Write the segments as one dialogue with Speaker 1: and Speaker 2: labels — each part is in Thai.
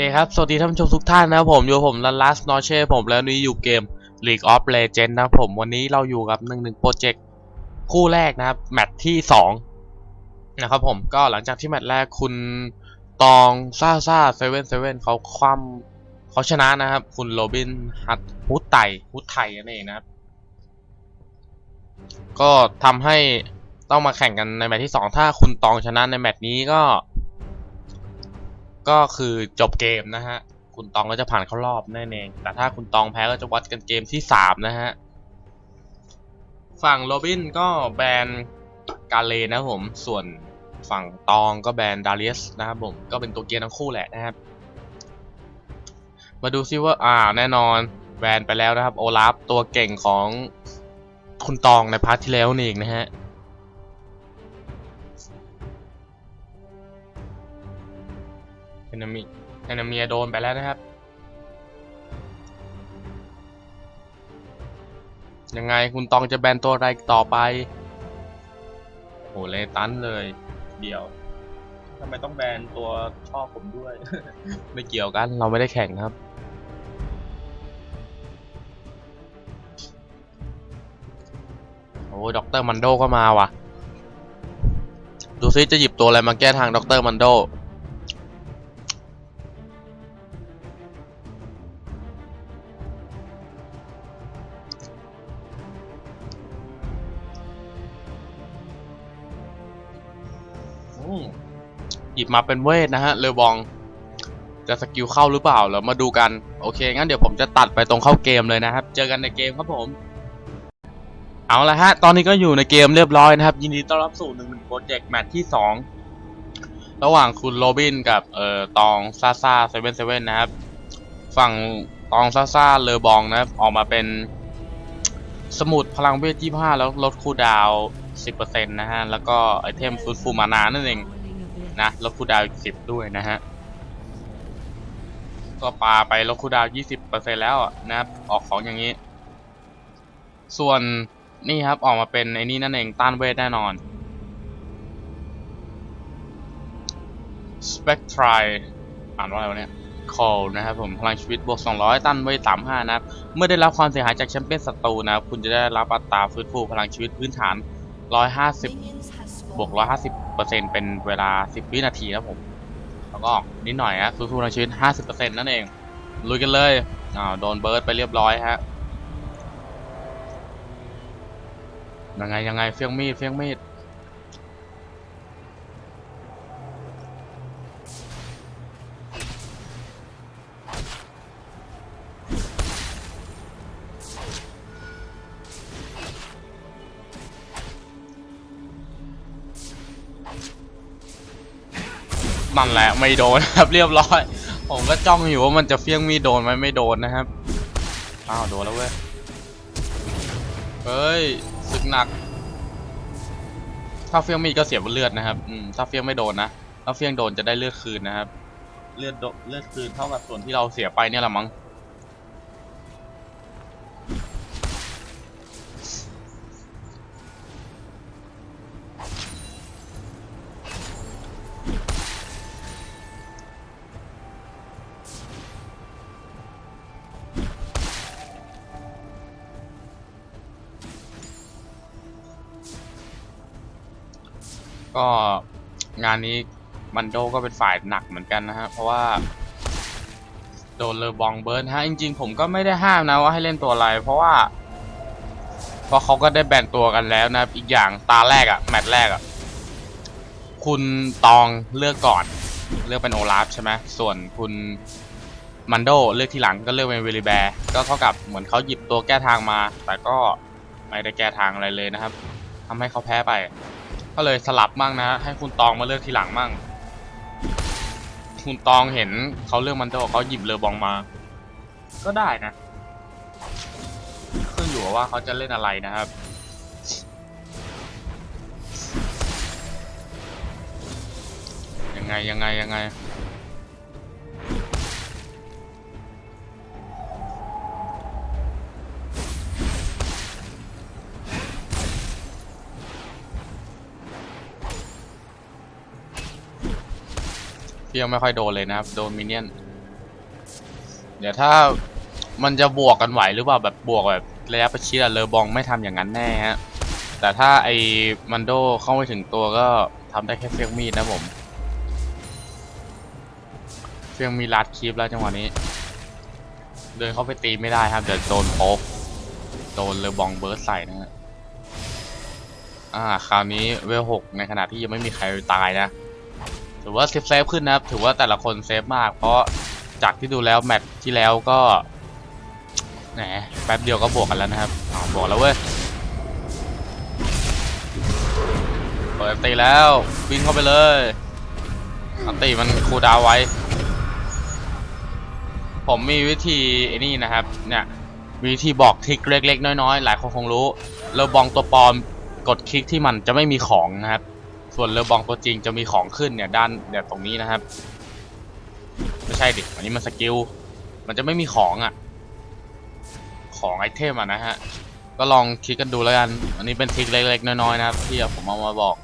Speaker 1: เคครับ สวัสดีท่านผู้ชมทุกท่านนะครับผมอยู่ผมลันลัสนอเช่ผมแล้วนี่อยู่เกม League of Legends นะครับผมวันนี้เราอยู่กับหนึ่งหนึ่งโปรเจกต์คู่แรกนะครับ แมตช์ที่สองนะครับผมก็หลังจากที่แมตช์แรกคุณตองซ่าซ่าเซเว่นเซเว่นเขาคว่ำเขาชนะนะครับ คุณโรบินฮัตฮุตไตฮุตไทนั่นเองนะครับ ก็ทำให้ต้องมาแข่งกันในแมตช์ที่สองถ้าคุณตองชนะในแมตช์นี้ก็ ก็คือจบเกมนะฮะ คุณตองก็จะผ่านเข้ารอบแน่นเองแต่ถ้าคุณตองแพ้ก็จะวัดกันเกมที่สามนะฮะ ฝั่งโรบินก็แบนกาเลนะผม ส่วนฝั่งตองก็แบนดาริสนะครับผม ก็เป็นตัวเกียร์ทั้งคู่แหละนะครับ มาดูซิว่า อ่า แน่นอนแบนไปแล้วนะครับ โอลาฟตัวเก่งของคุณตองในพาร์ทที่แล้วนี่เองนะฮะ เอนมีเอนเมียโดนไปแล้วนะครับ ยังไงคุณตองจะแบนตัวอะไรต่อไป โหเลตันเลย เดียวทำไมต้องแบนตัวชอบผมด้วย ไม่เกี่ยวกันเราไม่ได้แข่งครับ โอ้ด็อกเตอร์มันโดก็มาว่ะ ดูซิจะหยิบตัวอะไรมาแก้ทางด็อกเตอร์มันโด หยิบมาเป็นเวทนะฮะเลอบอง จะสกิลเข้าหรือเปล่าเรามาดูกัน โอเค งั้นเดี๋ยวผมจะตัดไปตรงเข้าเกมเลยนะครับ เจอกันในเกมครับผม เอาละฮะ ตอนนี้ก็อยู่ในเกมเรียบร้อยนะครับ ยินดีต้อนรับสู่หนึ่งหนึ่งโปรเจกต์แมตช์ที่สองระหว่างคุณโรบินกับเอ่อตองซาซาเซเว่นเซเว่นนะครับ ฝั่งตองซาซาเลอบองนะครับ ออกมาเป็นสมุดพลังเวท25แล้วลดคูดาว 10%นะฮะ แล้วก็ไอเทมฟูดฟูมานานั่นเองนะลดคูดาวอีก10 ด้วยนะฮะ ก็ปาไปลดคูดาว 20%แล้วนะครับ ออกของอย่างนี้ ส่วนนี่ครับ ออกมาเป็นไอ้นี่นั่นเอง ต้านเวทแน่นอน Spectri อ่านว่าอะไรวะเนี่ย Call นะครับผม พลังชีวิตบวก 200ต้านเวท35 นะครับ เมื่อได้รับความเสียหายจากแชมเปี้ยนศัตรูนะครับ คุณจะได้รับอัตราฟื้นฟูพลังชีวิตพื้นฐาน ร้อยห้าสิบบวกร้อยห้าสิบเปอร์เซ็นเป็นเวลาสิบวินาทีครับผม แล้วก็นิดหน่อยฮะสู้ๆในชีวิต50เปอร์เซ็นนั่นเอง ลุยกันเลยอ้าวโดนเบิร์ดไปเรียบร้อยฮะยังไงยังไงเฟี้ยงมีดเฟี้ยงมีด นั่นแหละไม่โดนครับเรียบร้อย ผมก็จ้องอยู่ว่ามันจะเฟี้ยงมีโดนไหมไม่โดนนะครับอ้าวโดนแล้วเว้ยเฮ้ยสึกหนัก ถ้าเฟี้ยงมีก็เสียเลือดนะครับอืมถ้าเฟี้ยงไม่โดนนะถ้าเฟี้ยงโดนจะได้เลือดคืนนะครับ เลือดโดเลือดคืนเท่ากับส่วนที่เราเสียไปเนี่ยแหละมั้ง นี้มันโดก็เป็นฝ่ายหนักเหมือนกันนะฮะ เพราะว่า โดนเลอบองเบิร์นฮะ จริง ๆ ผมก็ไม่ได้ห้ามนะว่าให้เล่นตัวอะไร เพราะว่าเพราะเขาก็ได้แบ่งตัวกันแล้วนะครับอีกอย่างตาแรกอะแมตช์แรกอะคุณตองเลือกก่อน เลือกเป็นโอลาฟใช่ไหมส่วนคุณมันโดเลือกทีหลังก็เลือกเป็นเวลิแบร์ก็เท่ากับเหมือนเขาหยิบตัวแก้ทางมา แต่ก็ไม่ได้แก้ทางอะไรเลยนะครับทำให้เขาแพ้ไป ก็เลยสลับมั่งนะ ให้คุณตองมาเลือกทีหลังมั่ง คุณตองเห็นเขาเลือกมันโดเขาหยิบเรือบองมา ก็ได้นะขึ้นอยู่กับว่าเขาจะเล่นอะไรนะครับยังไงยังไงยังไง เฟี้ยงไม่ค่อยโดนเลยนะครับ โดนมินเนี่ยน เดี๋ยวถ้ามันจะบวกกันไหวหรือเปล่าแบบบวกแบบระยะประชิดอะเลอบองไม่ทำอย่างนั้นแน่ฮะ แต่ถ้าไอ้มันโดเข้าไม่ถึงตัวก็ทำได้แค่เฟี้ยงมีดนะผม เฟี้ยงมีลัดคลิปแล้วจังหวะนี้ เดินเข้าไปตีไม่ได้ครับเดี๋ยวโดนโป๊กโดนเลอบองเบิร์สใส่นะฮะอ่าคราวนี้เวลหกในขณะที่ยังไม่มีใครตายนะ ถือว่าเซฟเซฟขึ้นนะครับ ถือว่าแต่ละคนเซฟมาก เพราะจากที่ดูแล้วแมตช์ที่แล้วก็แหมแป๊บเดียวก็บวกกันแล้วนะครับอ๋อบวกแล้วเว้ยเปิดตีแล้ววิ่งเข้าไปเลยอันตีมันคูดาวไว้ ผมมีวิธีไอ้นี่นะครับ เนี่ยวิธีบอกทริกเล็กๆ น้อยๆ หลายคนคงรู้เลอบองตัวปลอมกดคลิกที่มันจะไม่มีของนะครับ ส่วนเลอบองตัวจริงจะมีของขึ้นเนี่ยด้านเนี่ยตรงนี้นะครับ ไม่ใช่ดิอันนี้มันสกิล มันจะไม่มีของอะ ของไอเทมอะนะฮะ ก็ลองคิดกันดูแล้วกัน อันนี้เป็นทริคเล็กๆน้อยๆนะครับที่ผมเอามาบอก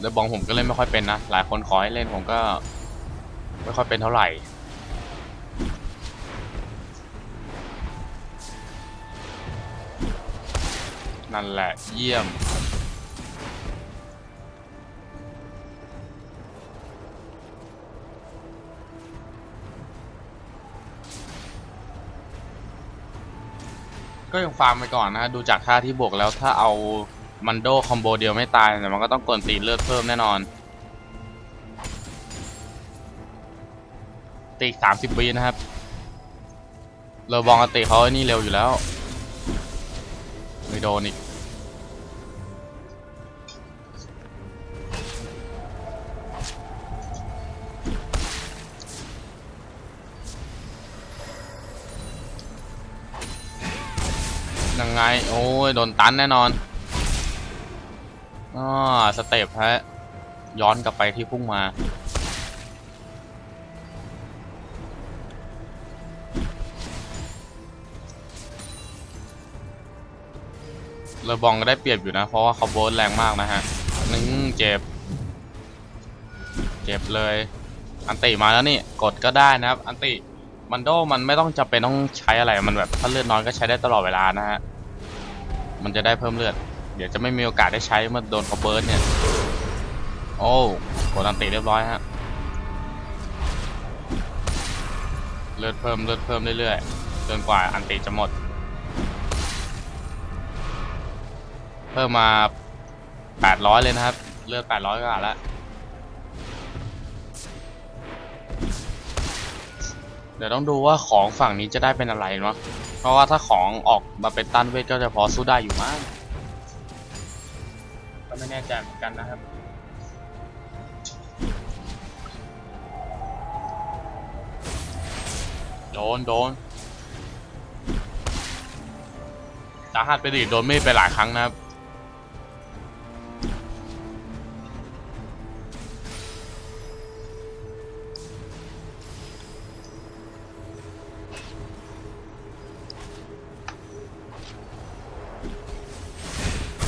Speaker 1: เลอบองผมก็เล่นไม่ค่อยเป็นนะ หลายคนขอให้เล่นผมก็ไม่ค่อยเป็นเท่าไหร่ นั่นแหละเยี่ยม ก็ยังฟาร์มไปก่อนนะฮะดูจากท่าที่บวกแล้วถ้าเอามันโดคอมโบเดียวไม่ตายแต่มันก็ต้องกดตีเลือดเพิ่มแน่นอน ตีสามสิบวินะครับเราบองอติเขาไอ้นี่เร็วอยู่แล้ว ไม่โดนอีก ยังไง โอ้ย โดนตันแน่นอนอ่าสเต็ปฮะ ย้อนกลับไปที่พุ่งมา เลอบองก็ได้เปรียบอยู่นะ เพราะว่าเขาโบสแรงมากนะฮะนึงเจ็บ เจ็บเลย อันติมาแล้วนี่ กดก็ได้นะครับ อันติ มันโดมันไม่ต้องจำเป็นต้องใช้อะไร มันแบบถ้าเลือดน้อยก็ใช้ได้ตลอดเวลานะฮะ มันจะได้เพิ่มเลือด เดี๋ยวจะไม่มีโอกาสได้ใช้เมื่อโดนเขาเบิร์ดเนี่ย โอ้กดอันติเรียบร้อยฮะ เลือดเพิ่มเลือดเพิ่มเรื่อยๆ จนกว่าอันติจะหมด เพิ่มมา 800 เลยนะครับ เลือด 800กว่าแล้ว เดี๋ยวต้องดูว่าของฝั่งนี้จะได้เป็นอะไรเนาะเพราะว่าถ้าของออกมาเป็นตันเวทก็จะพอสู้ได้อยู่มั้งก็ไม่แน่ใจเหมือนกันนะครับโดนโดนสาหัสไปดิโดนไม่ไปหลายครั้งนะครับ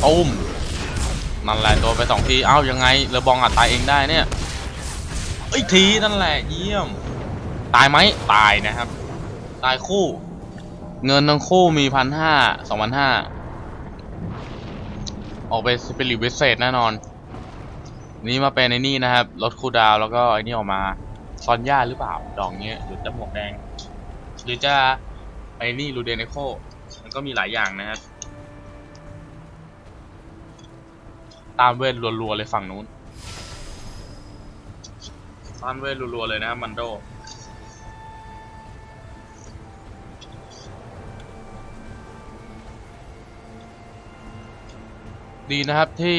Speaker 1: ตุ้มนั่นแหละโดนไปสองทีเอ้ายังไงเรือบองอาจตายเองได้เนี่ยอีกทีนั่นแหละเยี่ยม ตายไหมตายนะครับ ตายคู่ เงินทั้งคู่มีพันห้าสองพันห้าออกไปสปิริตเวสเซตแน่นอน นี่มาเป็นไอ้นี่นะครับลดคูลดาวแล้วก็ไอ้นี่ออกมาซอนย่าหรือเปล่า ดอกเนี้ยหรือจะหมวกแดง หรือจะไอ้นี่รูเดนโคมันก็มีหลายอย่างนะครับ ตามเวทรัวๆเลยฝั่งนู้นตามเวทรัวๆเลยนะครับมันโดดีนะครับที่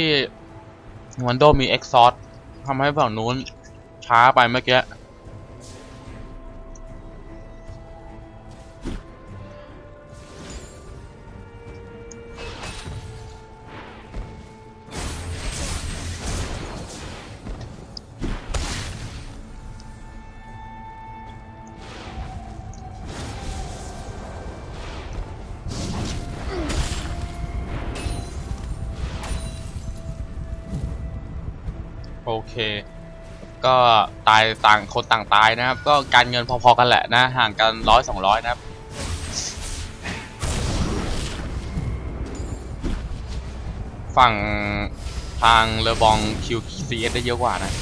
Speaker 1: มันโดมีเอ็กซอร์ททำให้ฝั่งนู้นช้าไปเมื่อกี้ โอเค ก็ตายต่างคนต่างตายนะครับ ก็การเงินพอๆกันแหละนะ ห่างกันร้อยสองร้อยนะครับฝั่งทางเลอบอง QCS ได้เยอะกว่านะ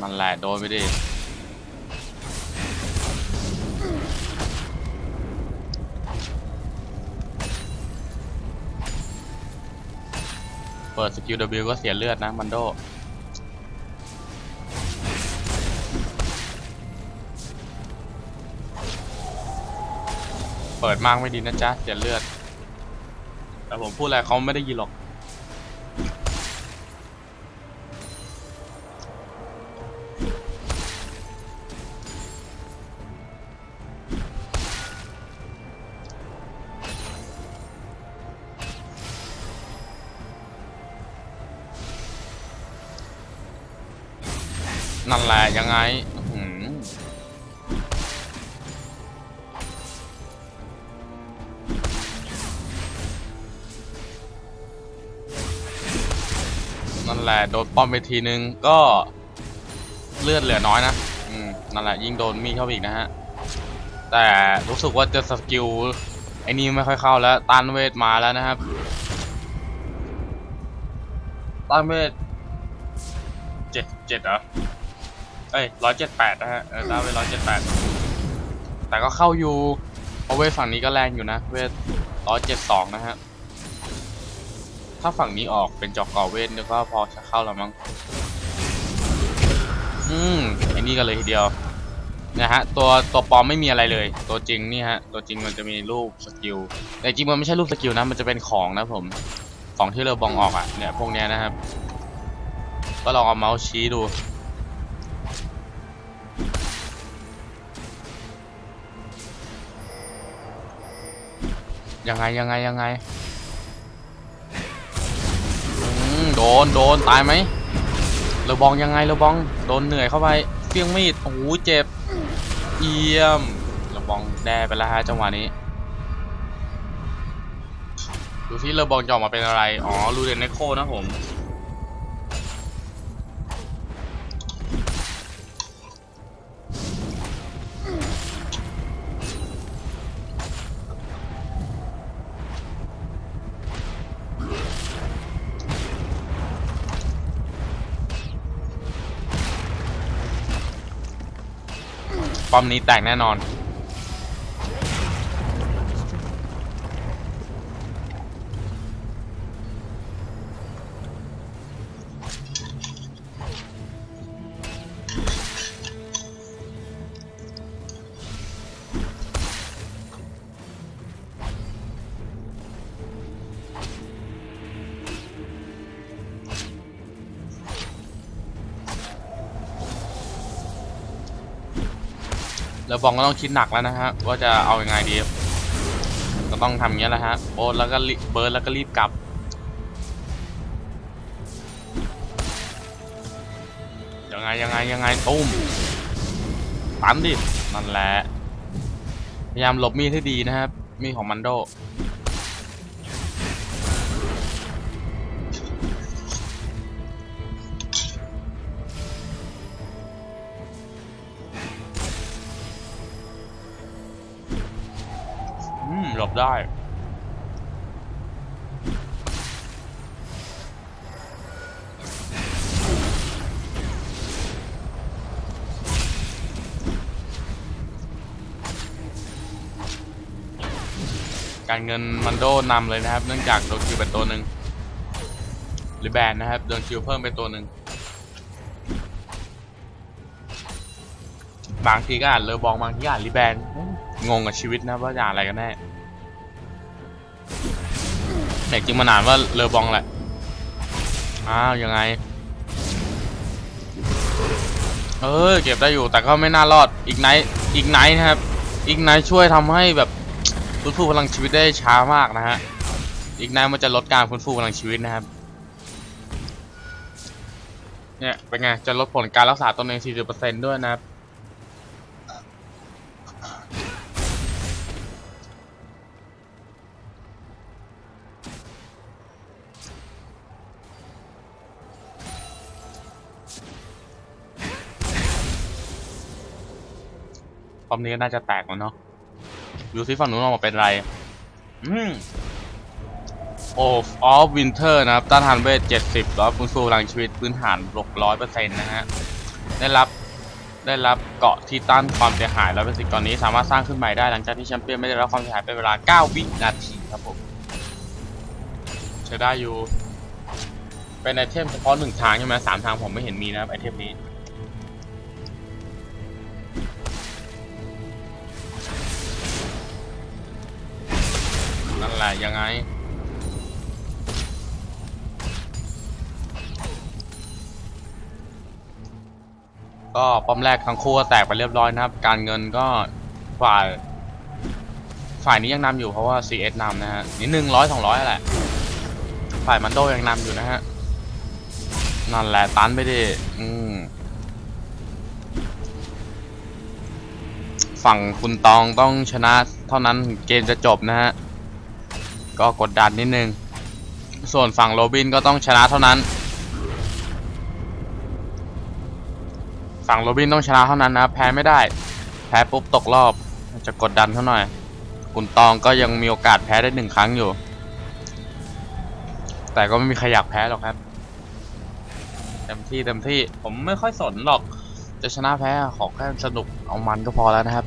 Speaker 1: มันแหละโดนไปดิเปิดสกิล W ก็เสียเลือดนะ มันโด เปิดมากไม่ดีนะจ๊ะเสียเลือด แต่ผมพูดอะไรเขาไม่ได้ยินหรอก นั่นแหละยังไง แหละโดนป้อมไปทีนึงก็เลือดเหลือน้อยนะอืมนั่นแหละยิ่งโดนมีเข้าไปอีกนะฮะ แต่รู้สึกว่าจะสกิลไอ้นี่ไม่ค่อยเข้าแล้วต้านเวทมาแล้วนะครับต้านเวทเจ็ดเจ็ดเหรอเอ้ยร้อยเจ็ดแปดนะฮะเออต้านเวทร้อยเจ็ดแปดแต่ก็เข้าอยู่เพราะเวทฝั่งนี้ก็แรงอยู่นะ เวทร้อยเจ็ดสองนะฮะ ถ้าฝั่งนี้ออกเป็นจอกกอเวทเนี่ยก็พอจะเข้าแล้วมั้ง อืมไอ้นี่กันเลยทีเดียวนะฮะตัวตัวปลอมไม่มีอะไรเลย ตัวจริงนี่ฮะตัวจริงมันจะมีรูปสกิลแต่จริงมันไม่ใช่รูปสกิลนะมันจะเป็นของนะผมของที่เราบองออกอะเนี่ยพวกเนี้ยนะครับ ก็ลองเอาเมาส์ชี้ดู ยังไงยังไงยังไง นโดนตายไหมเราบองยังไงเราบองโดนเหนื่อยเข้าไปเฟี้ยงมีดโอ้โหเจ็บเยี่ยมเราบองแด่ไปแล้วฮะจังหวะนี้ ดูที่เราบองจะออกมาเป็นอะไร อ๋อรูเดนเนโคนะผม ป้อมนี้แตกแน่นอน บองก็ต้องคิดหนักแล้วนะฮะว่าจะเอาอยังไงดี ก็ต้องทำอย่างนี้ยแหละฮะโอนแล้วก็รีเบิร์ดแล้วก็รีบกลับยังไงยังไงยังไงตุ้มตันดินั่นแหละพยายามหลบมีดให้ดีนะครับมีดของมันโด การเงินมันโดนำเลยนะครับ เนื่องจากโดนคิวเป็นตัวหนึ่งหรือแบนนะครับโดนคิวเพิ่มเป็นตัวหนึ่งบางทีก็อ่านเลอบองบางทีก็อ่านรีแบนงงกับชีวิตนะว่าอ่านอะไรกันแน่แต่จริงมันอ่านว่าเลอบองแหละอ้าวยังไง เออเก็บได้อยู่แต่ก็ไม่น่ารอดอีกไนท์อีกไนท์นะครับอีกไนท์ช่วยทำให้แบบ ฟื้นฟูพลังชีวิตได้ช้ามากนะฮะ อีกนานมันจะลดการฟื้นฟูพลังชีวิตนะครับ เนี่ยเป็นไง จะลดผลการรักษาตนเอง 40%ด้วยนะครับตอนนี้น่าจะแตกแล้วเนาะ ดูซิฝั่งนู้นออกมาเป็นไรอืมโอฟออฟวินเทอร์นะครับ ต้านทานเวท 70แล้วฟื้นฟูพลังชีวิตพื้นฐานลบ100%นะฮะ ได้รับได้รับเกาะที่ต้านความเสียหาย100%ก่อนนี้สามารถสร้างขึ้นใหม่ได้หลังจากที่แชมเปี้ยนไม่ได้รับความเสียหายเป็นเวลา 9 วินาทีครับผมใช้ได้อยู่ เป็นไอเทมเฉพาะหนึ่งทางใช่ไหมสามทางผมไม่เห็นมีนะครับไอเทมนี้ แหละยังไง ก็ป้อมแรกทั้งคู่ก็แตกไปเรียบร้อยนะครับ การเงินก็ฝ่าย ฝ่ายนี้ยังนำอยู่เพราะว่า CS นำนะฮะนิดนึงร้อยสองร้อยแหละ ฝ่ายมันโดยังนำอยู่นะฮะนั่นแหละตันไปดิอืมฝั่งคุณตองต้องชนะเท่านั้นเกมจะจบนะฮะ ก็กดดันนิดนึง ส่วนฝั่งโรบินก็ต้องชนะเท่านั้น ฝั่งโรบินต้องชนะเท่านั้นนะแพ้ไม่ได้ แพ้ปุ๊บตกรอบ จะกดดันเท่าหน่อยคุณตองก็ยังมีโอกาสแพ้ได้หนึ่งครั้งอยู่ แต่ก็ไม่มีใครอยากแพ้หรอกครับเต็มที่เต็มที่ผมไม่ค่อยสนหรอก จะชนะแพ้ขอแค่สนุกเอามันก็พอแล้วนะครับ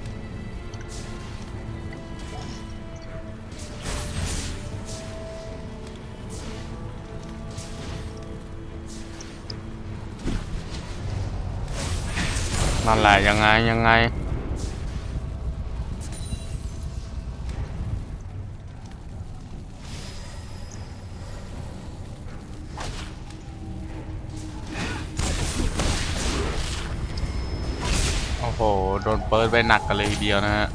Speaker 1: นั่นแหละยังไงยังไง โอ้โห โดนเปิดไปหนักกันเลยทีเดียวนะฮะ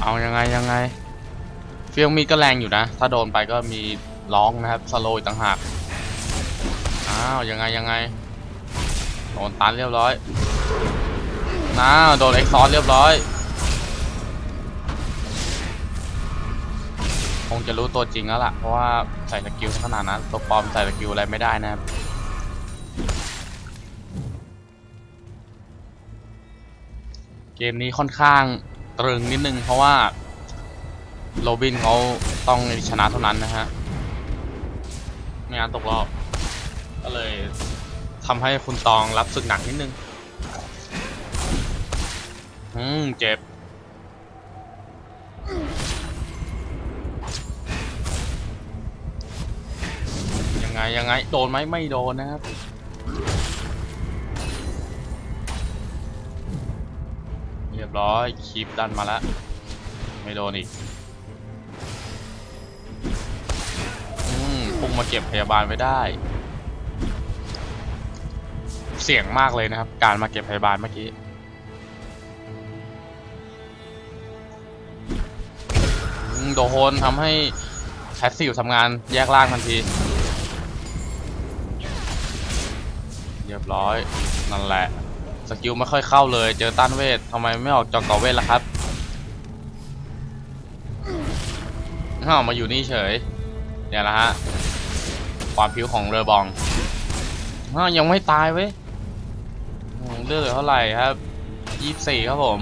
Speaker 1: เอายังไงยังไง เฟียงมีก็แรงอยู่นะ ถ้าโดนไปก็มีร้องนะครับสโลว์ต่างหาก อ้าวยังไงยังไง โดนตันเรียบร้อยน้าโดนเอ็กซอสเรียบร้อย คงจะรู้ตัวจริงแล้วล่ะ เพราะว่าใส่สกิลขนาดนั้น ตัวปลอมใส่สกิลอะไรไม่ได้นะครับเกมนี้ค่อนข้างตรึงนิดนึงเพราะว่า โรบินเขาต้องชนะเท่านั้นนะฮะไม่งั้นตกรอบ ก็เลยทำให้คุณตองรับศึกหนักนิดนึง อืม เจ็บ ยังไง ยังไง โดนไหมไม่โดนนะครับเรียบร้อยคีบดันมาแล้ว ไม่โดนอีก มาเก็บพยาบาลไว้ได้ เสี่ยงมากเลยนะครับ การมาเก็บพยาบาลเมื่อกี้โดนทำให้แพสซีฟทำงานแยกล่างทันที เรียบร้อย นั่นแหละ สกิลไม่ค่อยเข้าเลย เจอต้านเวททำไมไม่ออกจอกกาะเวทล่ะครับอ้ามาอยู่นี่เฉย เนี่ยนะฮะ ความผิวของเรือบองอยังไม่ตายเว้ยอืมเลือดเหลือเท่าไหร่ครับยี่สิบสี่ครับผม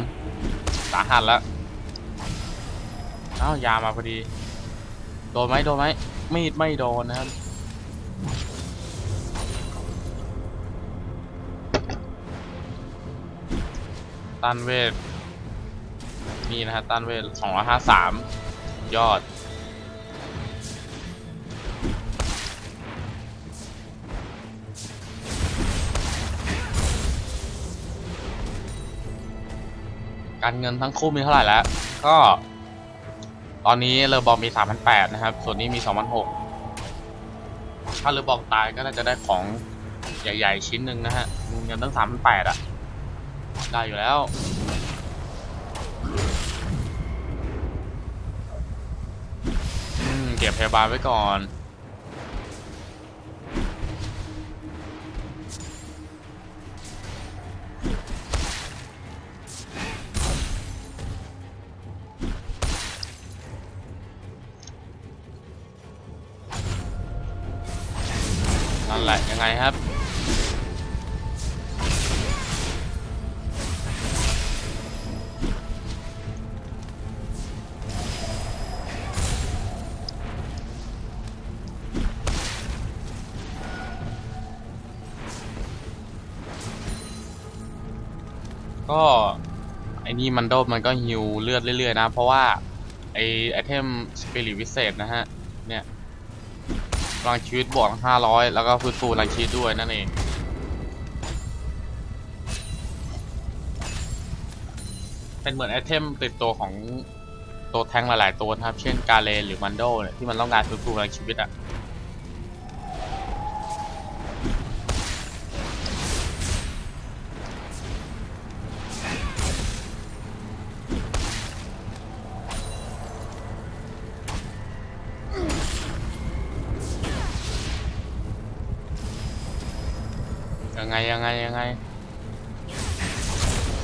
Speaker 1: สาหัสแล้วอ้าวยามาพอดี โดนไหมโดนไหมมีดไม่โดนนะครับต้านเวทนี่นะฮะต้านเวทสองร้อยห้าสามยอด การเงินทั้งคู่มีเท่าไหร่แล้ว ก็ ตอนนี้เรือบอลมี 3,800 นะครับ ส่วนนี้มี 2,600 ถ้าเรือบอลตายก็น่าจะได้ของใหญ่ ๆ ชิ้นหนึ่งนะฮะเงินตั้ง 3,800 อะ ได้อยู่แล้วอืมเก็บพยาบาลไว้ก่อน นี่มันโดบมันก็ฮิวเลือดเรื่อยๆนะ เพราะว่าไอไอเทมสปิริตวิเศษนะฮะ เนี่ยพลังชีวิตบวก500แล้วก็ฟื้นฟูพลังชีวิตด้วยนั่นเองเป็นเหมือนไอเทมติดตัวของตัวแทงหลายๆตัวนะครับ เช่นกาเลนหรือมันโดเนี่ยที่มันต้องการฟื้นฟูพลังชีวิตอะยั ยังไงยังไง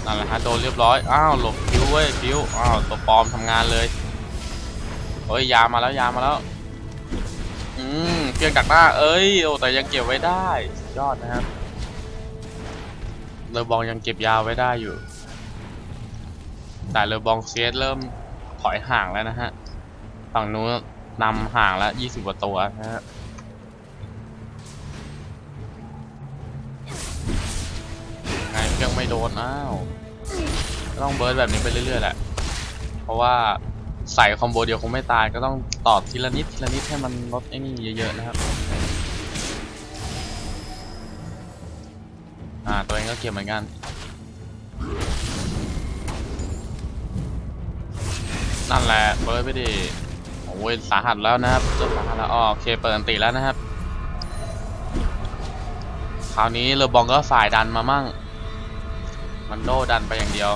Speaker 1: นั่นแหละฮะโดนเรียบร้อย อ้าวหลบคิวเว้ยคิวอ้าวตัวปลอมทำงานเลยเอ้ยยามาแล้วยามาแล้ว อืมเพียงดักหน้า เอ้ยโอ้แต่ยังเก็บไว้ได้ยอดนะครับเลอบองยังเก็บยาไว้ได้อยู่ แต่เลอบองเซียสเริ่มถอยห่างแล้วนะฮะ ฝั่งนู้นนำห่างแล้ว20กว่าตัวนะฮะ ไม่โดนอ้าวต้องเบิร์ดแบบนี้ไปเรื่อยๆแหละ เพราะว่าใส่คอมโบเดียวคงไม่ตายก็ต้องตอบทีละนิดทีละนิดให้มันลดไอ้นี่เยอะๆนะครับ อ่าตัวเองก็เก็บเหมือนกันนั่นแหละเบิร์ดไปดิโอ้ยสาหัสแล้วนะครับเริ่มสาหัสแล้วอ๋อโอเคเปิดอันติแล้วนะครับ คราวนี้เลอบองก็ฝ่ายดันมามั่ง มันโดดันไปอย่างเดียว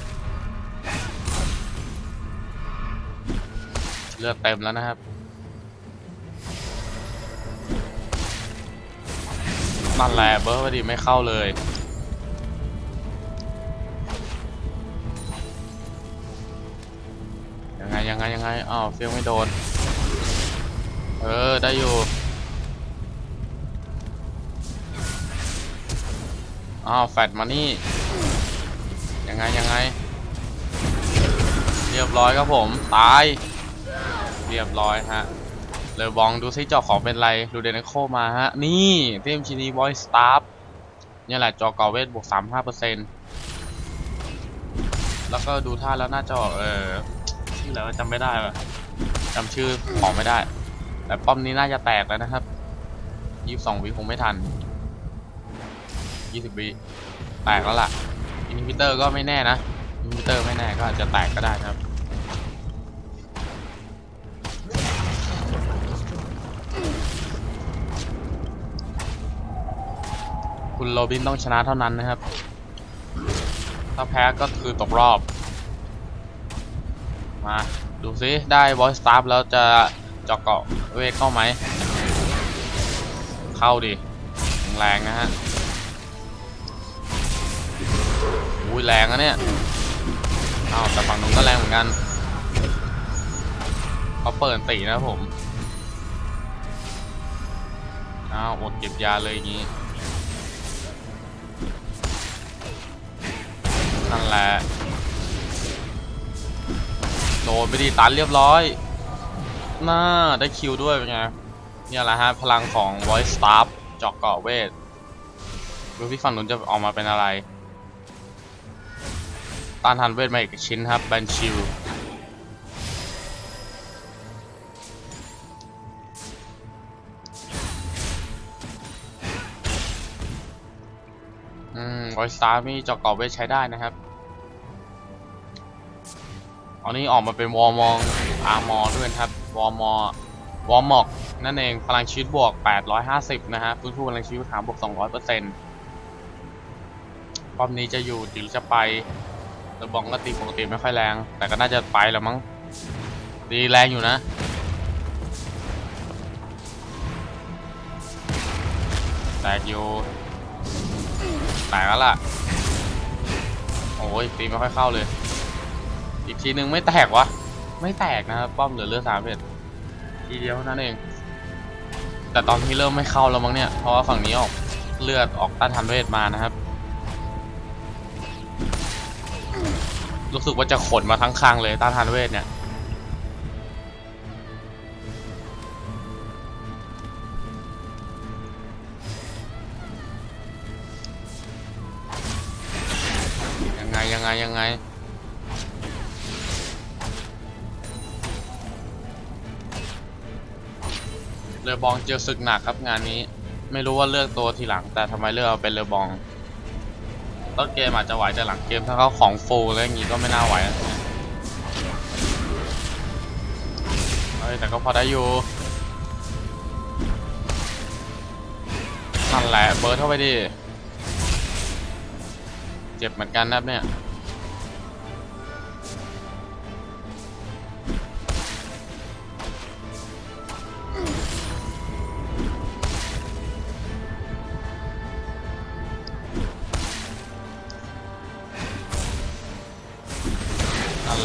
Speaker 1: เลือดเต็มแล้วนะครับ นั่นแหละเบอร์พอดีไม่เข้าเลยยังไงยังไงยังไงอ้าวเฟี้ยงไม่โดน เออ ได้อยู่อ้าวแฟดมานี่ ยังไงยังไง เรียบร้อยครับผม ตาย เรียบร้อยฮะเลยบองดูซิจอของเป็นไรดูเดนโคมาฮะ นี่เทมชินีบอยสตาร์นี่แหละจอเก่าเวทบวก 35%แล้วก็ดูท่าแล้วหน้าจอเออชื่ออะไรจำไม่ได้ว่ะจำชื่อของไม่ได้ แต่ป้อมนี้น่าจะแตกแล้วนะครับ22วิคงไม่ทัน 20วิแตกแล้วล่ะ อินฮิเตอร์ก็ไม่แน่นะอินฮิเตอร์ไม่แน่ก็อาจจะแตกก็ได้ครับคุณโรบินต้องชนะเท่านั้นนะครับ ถ้าแพ้ก็คือตกรอบ มา ดูซิ ได้บอยสตาร์แล้วจะเจาะเกาะเวทเข้าไหม เข้าดิ แรงนะฮะ อุ้ยแรงนะเนี่ยอ้าวแต่ฝั่งนู้นก็แรงเหมือนกันเขาเปิดตีนะผมอ้าวอดเก็บยาเลยอย่างนี้นั่นแหละโดนไปดีตันเรียบร้อย น่าได้คิวด้วยเป็นไง เนี่ยแหละฮะ พลังของ Voice Staff จอกเกาะเวทดูที่ฝั่งนู้นจะออกมาเป็นอะไร ต้านทานเวทมาอีกชิ้นครับแบนชิลอืมไวสตาร์มีจอกกรอบเวทใช้ได้นะครับอันนี้ออกมาเป็นวอร์มองอาร์มอด้วยนะครับวอร์มอวอร์มอกนั่นเองพลังชีวิตบวก 850 นะฮะฟื้นฟูพลังชีวิตฐานบวก 200%ป้อมนี้จะอยู่หรือจะไป ระบองก็ตีปกติไม่ค่อยแรง แต่ก็น่าจะไปแล้วมั้งตีแรงอยู่นะแตกอยู่แตกแล้วล่ะ โอ้ยตีไม่ค่อยเข้าเลย อีกทีนึงไม่แตกวะ ไม่แตกนะครับป้อมเหลือเลือดสามเอ็ดทีเดียวนั้นเอง แต่ตอนนี้เริ่มไม่เข้าแล้วมั้งเนี่ย เพราะว่าฝั่งนี้ออกเลือดออกต้านทานเวทมานะครับ รู้สึกว่าจะขนมาทั้งคางเลยต้านทานเวทเนี่ย ยังไงยังไงยังไงเรือบองเจอศึกหนักครับงานนี้ ไม่รู้ว่าเลือกตัวทีหลัง แต่ทำไมเลือกเอาเป็นเรือบอง ต้นเกมอาจจะไหวแต่หลังเกมถ้าเขาของฟูลแล้วอย่างงี้ก็ไม่น่าไหวนะเฮ้ยแต่ก็พอได้อยู่นั่นแหละเบิร์ดเข้าไปดิ เจ็บเหมือนกันนะเนี่ย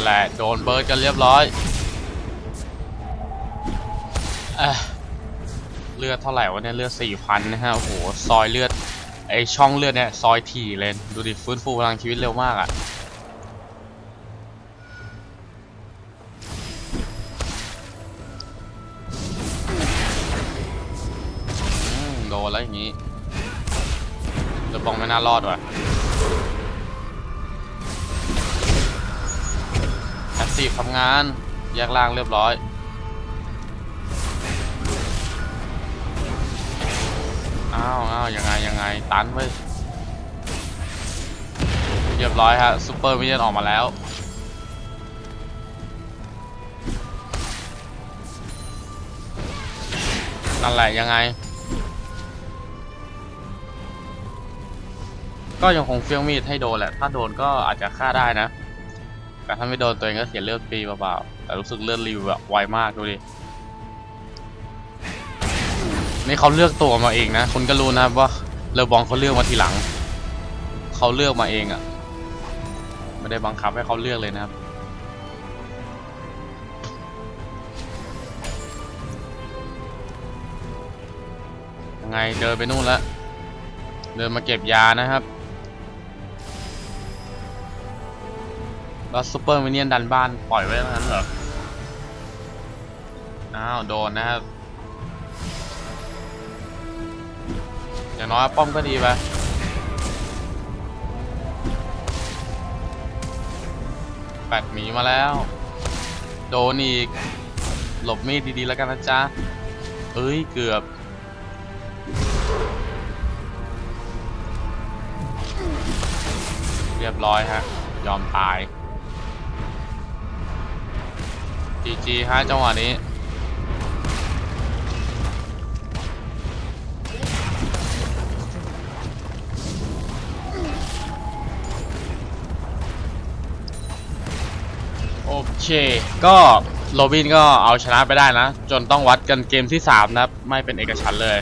Speaker 1: แหละ โดนเบิร์ดกันเรียบร้อยเอเลือดเท่าไหร่วะเนี่ยเลือดสี่พันนะฮะ โอ้โห ซอยเลือด ไอช่องเลือดเนี่ย ซอยถี่เลย ดูดิ ฟื้นฟูพลังชีวิตเร็วมากอะ่ะโดนแล้วอย่างนี้เดอะบองไม่น่ารอดว่ะ แพสซีฟทำงาน แยกล่างเรียบร้อย อ้าวอ้าวยังไงยังไง ตันเว้ย เรียบร้อยฮะซูเปอร์มิเนียนออกมาแล้วนั่นแหละยังไง ก็ยังคงเฟี้ยงมีดให้โดนแหละ ถ้าโดนก็อาจจะฆ่าได้นะ แต่ถ้าไม่โดนตัวเองก็เสียเลือดฟรีเปล่าๆแต่รู้สึกเลือดรีวิวแบบไวมากดูดิ นี่เขาเลือกตัวมาเองนะคุณก็รู้นะว่าเลอบองเขาเลือกมาทีหลัง เขาเลือกมาเองอะ่ะ ไม่ได้บังคับให้เขาเลือกเลยนะครับยังไงเดินไปนู่นแล้ว เดินมาเก็บยานะครับ แล้วซูเปอร์มินเนี่ยนดันบ้านปล่อยไว้แล้วนั้นเหรอ อ้าว โดนนะครับ อย่างน้อยป้อมก็ดีไปแปดหมีมาแล้ว โดนอีก หลบมีดดีๆแล้วกันนะจ๊ะ เอ้ย เกือบเรียบร้อยฮะ ยอมตาย จีจีฮะจังหวะนี้ โอเค ก็โรบินก็เอาชนะไปได้นะ จนต้องวัดกันเกมที่ 3 นะครับ ไม่เป็นเอกฉันท์เลย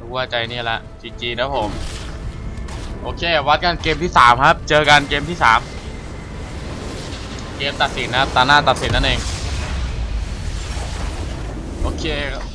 Speaker 1: รู้ว่าใจนี่ละจีจีนะผม โอเค วัดกันเกมที่ 3 ครับ เจอกันเกมที่ 3 เกมตัดสินนะครับตาหน้าตัดสินนั่นเอง โอเคครับ